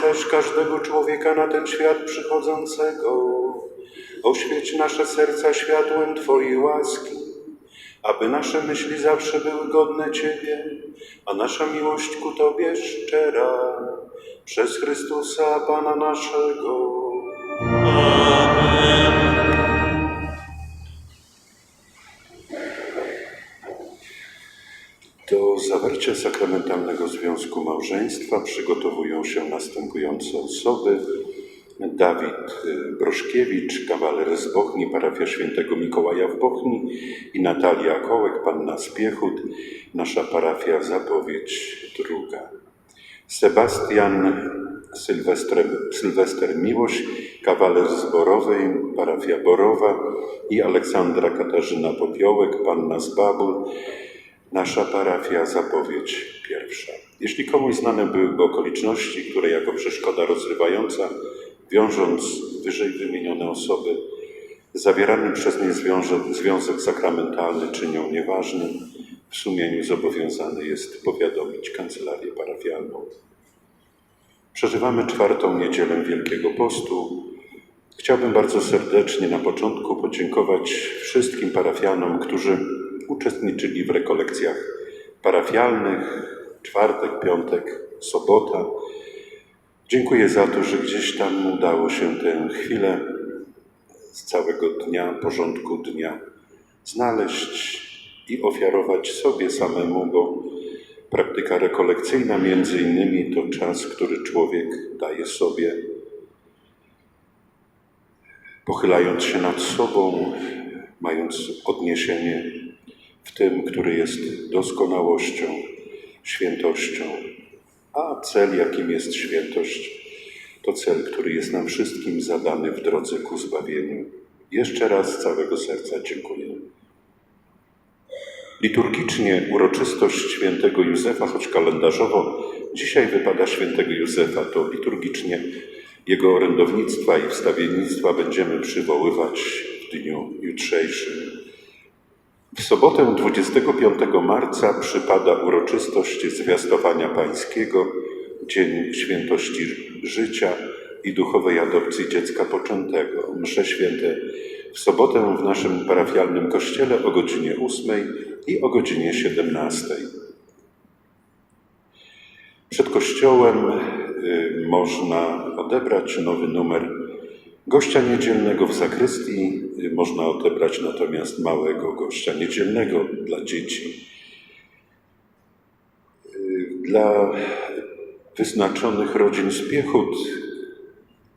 oczyszczasz każdego człowieka na ten świat przychodzącego. Oświeć nasze serca światłem Twojej łaski, aby nasze myśli zawsze były godne Ciebie, a nasza miłość ku Tobie szczera przez Chrystusa Pana naszego. trakcie sakramentalnego związku małżeństwa przygotowują się następujące osoby. Dawid y, Broszkiewicz, kawaler z Bochni, parafia świętego Mikołaja w Bochni i Natalia Kołek, panna z Piechut, nasza parafia Zapowiedź Druga. Sebastian Sylwester, Sylwester kawaler z Borowej, parafia Borowa i Aleksandra Katarzyna Popiołek, panna z Babul, Nasza parafia, zapowiedź pierwsza. Jeśli komuś znane byłyby okoliczności, które jako przeszkoda rozrywająca, wiążąc wyżej wymienione osoby, zawierany przez nie związek, związek sakramentalny czynią nieważnym, w sumieniu zobowiązany jest powiadomić kancelarię parafialną. Przeżywamy czwartą niedzielę Wielkiego Postu. Chciałbym bardzo serdecznie na początku podziękować wszystkim parafianom, którzy uczestniczyli w rekolekcjach parafialnych, czwartek, piątek, sobota. Dziękuję za to, że gdzieś tam udało się tę chwilę z całego dnia, porządku dnia znaleźć i ofiarować sobie samemu, bo praktyka rekolekcyjna między innymi to czas, który człowiek daje sobie, pochylając się nad sobą, mając odniesienie w tym, który jest doskonałością, świętością, a cel, jakim jest świętość, to cel, który jest nam wszystkim zadany w drodze ku zbawieniu. Jeszcze raz z całego serca dziękuję. Liturgicznie uroczystość świętego Józefa, choć kalendarzowo dzisiaj wypada świętego Józefa, to liturgicznie jego orędownictwa i wstawiennictwa będziemy przywoływać w dniu jutrzejszym. W sobotę 25 marca przypada uroczystość zwiastowania pańskiego, Dzień Świętości Życia i Duchowej Adopcji Dziecka Poczętego. Msze święte w sobotę w naszym parafialnym kościele o godzinie 8 i o godzinie 17. Przed kościołem y, można odebrać nowy numer gościa niedzielnego w zakrystii. Można odebrać natomiast małego gościa niedzielnego dla dzieci. Dla wyznaczonych rodzin z Piechut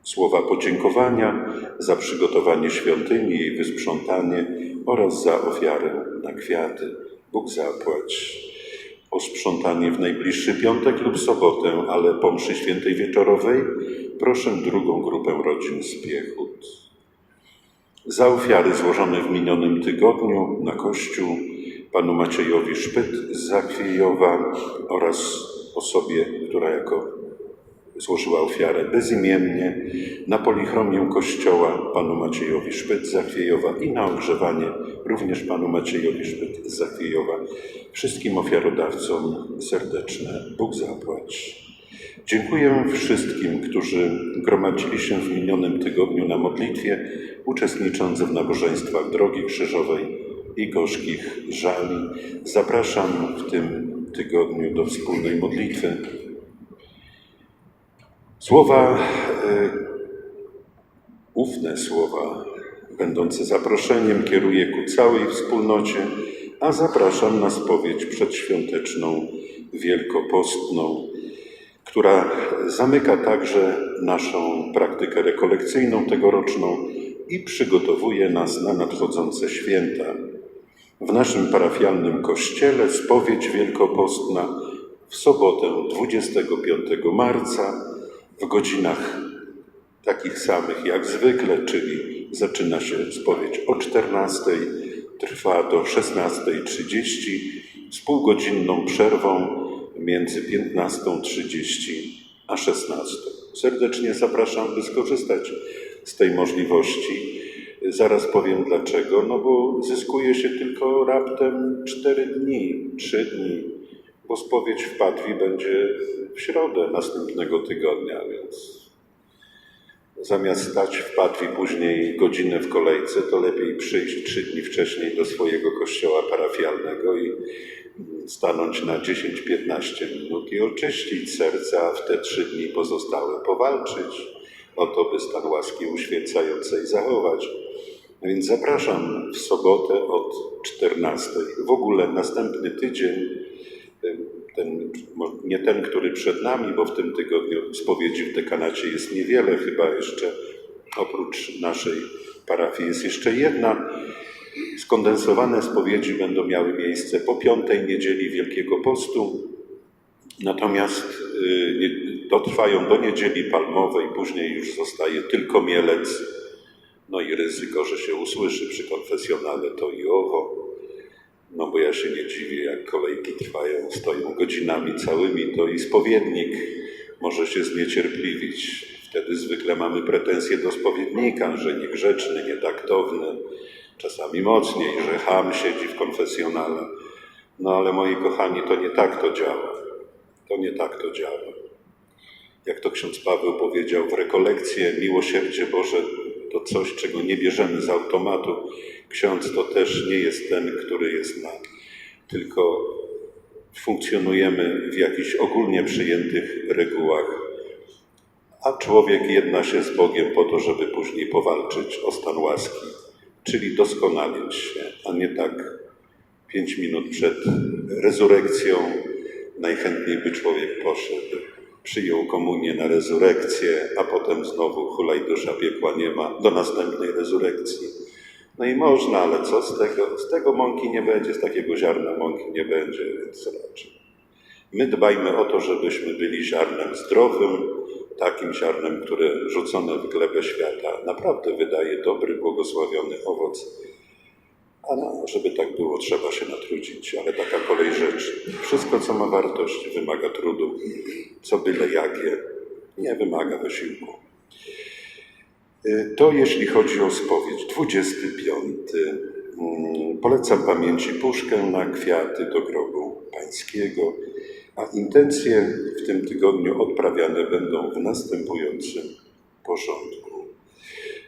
słowa podziękowania za przygotowanie świątyni i wysprzątanie oraz za ofiarę na kwiaty. Bóg zapłać. O sprzątanie w najbliższy piątek lub sobotę, ale po mszy świętej wieczorowej proszę drugą grupę rodzin z Piechut. Za ofiary złożone w minionym tygodniu na Kościół panu Maciejowi Szpyt z oraz osobie, która jako złożyła ofiarę bezimiennie na polichromię kościoła panu Maciejowi Szpyt z i na ogrzewanie również panu Maciejowi Szpyt z. Wszystkim ofiarodawcom serdeczne Bóg zapłać. Dziękuję wszystkim, którzy gromadzili się w minionym tygodniu na modlitwie, uczestnicząc w nabożeństwach Drogi Krzyżowej i Gorzkich Żali. Zapraszam w tym tygodniu do wspólnej modlitwy. Słowa, e, ufne słowa, będące zaproszeniem, kieruję ku całej wspólnocie, a zapraszam na spowiedź przedświąteczną, wielkopostną, która zamyka także naszą praktykę rekolekcyjną tegoroczną i przygotowuje nas na nadchodzące święta. W naszym parafialnym kościele spowiedź wielkopostna w sobotę 25 marca w godzinach takich samych jak zwykle, czyli zaczyna się spowiedź o 14, trwa do 16.30 z półgodzinną przerwą między 15.30 a 16. Serdecznie zapraszam, by skorzystać z tej możliwości. Zaraz powiem dlaczego. No bo zyskuje się tylko raptem 4 dni, 3 dni, bo spowiedź w Padwi będzie w środę następnego tygodnia, więc zamiast stać w Padwi później godzinę w kolejce, to lepiej przyjść trzy dni wcześniej do swojego kościoła parafialnego i stanąć na 10-15 minut i oczyścić serca, a w te trzy dni pozostałe powalczyć o to, by stan łaski uświęcającej zachować. No Więc zapraszam w sobotę od 14. W ogóle następny tydzień, ten, nie ten, który przed nami, bo w tym tygodniu spowiedzi w dekanacie jest niewiele, chyba jeszcze oprócz naszej parafii jest jeszcze jedna. Skondensowane spowiedzi będą miały miejsce po piątej niedzieli Wielkiego Postu, natomiast y, dotrwają do niedzieli palmowej, później już zostaje tylko mielec, no i ryzyko, że się usłyszy przy konfesjonale to i owo. No bo ja się nie dziwię, jak kolejki trwają, stoją godzinami całymi, to i spowiednik może się zniecierpliwić Wtedy zwykle mamy pretensje do spowiednika, że niegrzeczny, nietaktowny, czasami mocniej, że ham siedzi w konfesjonale. No ale moi kochani, to nie tak to działa. To nie tak to działa. Jak to ksiądz Paweł powiedział w rekolekcję, miłosierdzie Boże to coś, czego nie bierzemy z automatu. Ksiądz to też nie jest ten, który jest na, tylko funkcjonujemy w jakichś ogólnie przyjętych regułach, a człowiek jedna się z Bogiem po to, żeby później powalczyć o stan łaski, czyli doskonalić się, a nie tak pięć minut przed rezurekcją najchętniej by człowiek poszedł, przyjął komunię na rezurekcję, a potem znowu hulaj dusza piekła nie ma do następnej rezurekcji. No i można, ale co z tego? Z tego mąki nie będzie, z takiego ziarna mąki nie będzie, więc raczej. My dbajmy o to, żebyśmy byli ziarnem zdrowym, takim ziarnem, które rzucone w glebę świata naprawdę wydaje dobry, błogosławiony owoc. A no, żeby tak było, trzeba się natrudzić, ale taka kolej rzeczy. Wszystko, co ma wartość, wymaga trudu. Co byle jakie, nie wymaga wysiłku. Y, To jeśli chodzi o spowiedź. 25. Mm, Polecam pamięci puszkę na kwiaty do grobu pańskiego, a intencje w tym tygodniu odprawiane będą w następującym porządku.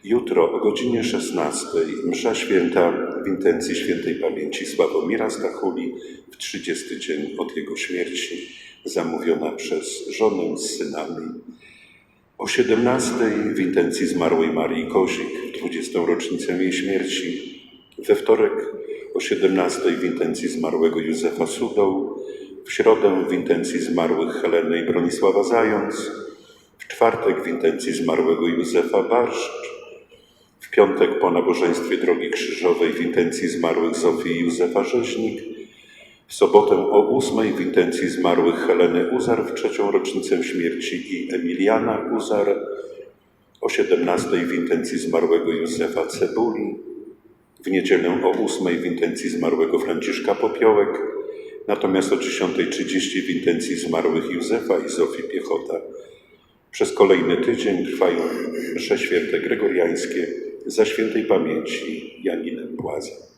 Jutro o godzinie 16 msza święta w intencji świętej pamięci Sławomira Stachuli w 30 dzień od jego śmierci, zamówiona przez żonę z synami. O 17 w intencji zmarłej Marii Kozik w 20. rocznicę jej śmierci. We wtorek o 17 w intencji zmarłego Józefa Sudoł. W środę w intencji zmarłych Heleny i Bronisława Zając. W czwartek w intencji zmarłego Józefa Barszcz. W piątek po nabożeństwie Drogi Krzyżowej w intencji zmarłych Zofii i Józefa Rzeźnik. W sobotę o ósmej w intencji zmarłych Heleny Uzar w trzecią rocznicę śmierci i Emiliana Uzar. O 17 w intencji zmarłego Józefa Cebuli. W niedzielę o ósmej w intencji zmarłego Franciszka Popiołek. Natomiast o 10.30 w intencji zmarłych Józefa i Zofii Piechota. Przez kolejny tydzień trwają msze święte gregoriańskie za świętej pamięci Janinę Płazę.